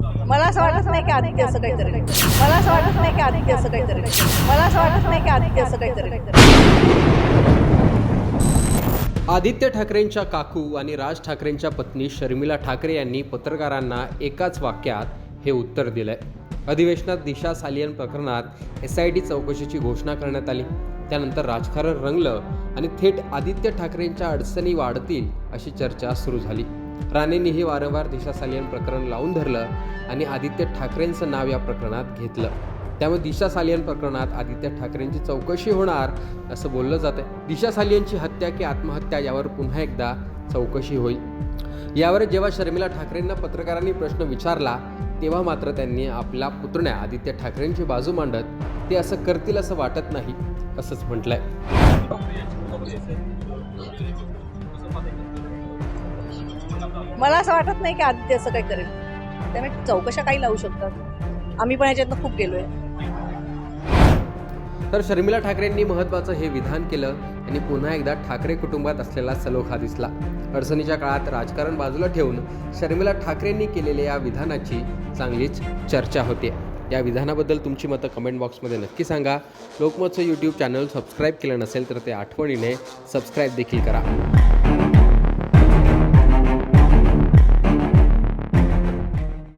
मला असं वाटत नाही की आदित्य असं काहीतरी. मला असं वाटत नाही की आदित्य असं काहीतरी. मला असं वाटत नाही की आदित्य असं काहीतरी. आदित्य ठाकरेंच्या काकू आणि राज ठाकरेंच्या पत्नी शर्मिला ठाकरे यांनी पत्रकारांना एकाच वाक्यात हे उत्तर दिलंय. अधिवेशनात दिशा सालियन प्रकरणात एस आय टी चौकशीची घोषणा करण्यात आली. त्यानंतर राजकारण रंगलं आणि थेट आदित्य ठाकरेंच्या अडचणी वाढतील अशी चर्चा सुरू झाली. राणेंनीही वारंवार दिशा सालियन प्रकरण लावून धरलं आणि आदित्य ठाकरेंचं नाव या प्रकरणात घेतलं. त्यामुळे दिशा सालियन प्रकरणात आदित्य ठाकरेंची चौकशी होणार असं बोललं जात आहे दिशा सालियनची हत्या की आत्महत्या यावर पुन्हा एकदा चौकशी होईल. यावर जेव्हा शर्मिला ठाकरेंना पत्रकारांनी प्रश्न विचारला तेव्हा मात्र त्यांनी आपल्या पुतण्या आदित्य ठाकरेंची बाजू मांडत ते असं करतील असं वाटत नाही असंच म्हटलंय. मला असं वाटत नाही की आदित्य असं काही करेल. त्यामुळे चौकशा काही लावू शकतात. आम्ही पण याच्यातनं खूप गेलोय. तर शर्मिला ठाकरेंनी महत्त्वाचं हे विधान केलं आणि पुन्हा एकदा ठाकरे कुटुंबात असलेला सलोखा दिसला. अडचणीच्या काळात राजकारण बाजूला ठेवून शर्मिला ठाकरेंनी केलेल्या या विधानाची चांगलीच चर्चा होते. या विधानाबद्दल तुमची मतं कमेंट बॉक्समध्ये नक्की सांगा. लोकमतचं यूट्यूब चॅनल सबस्क्राईब केलं नसेल तर ते आठवणीने सबस्क्राईब देखील करा.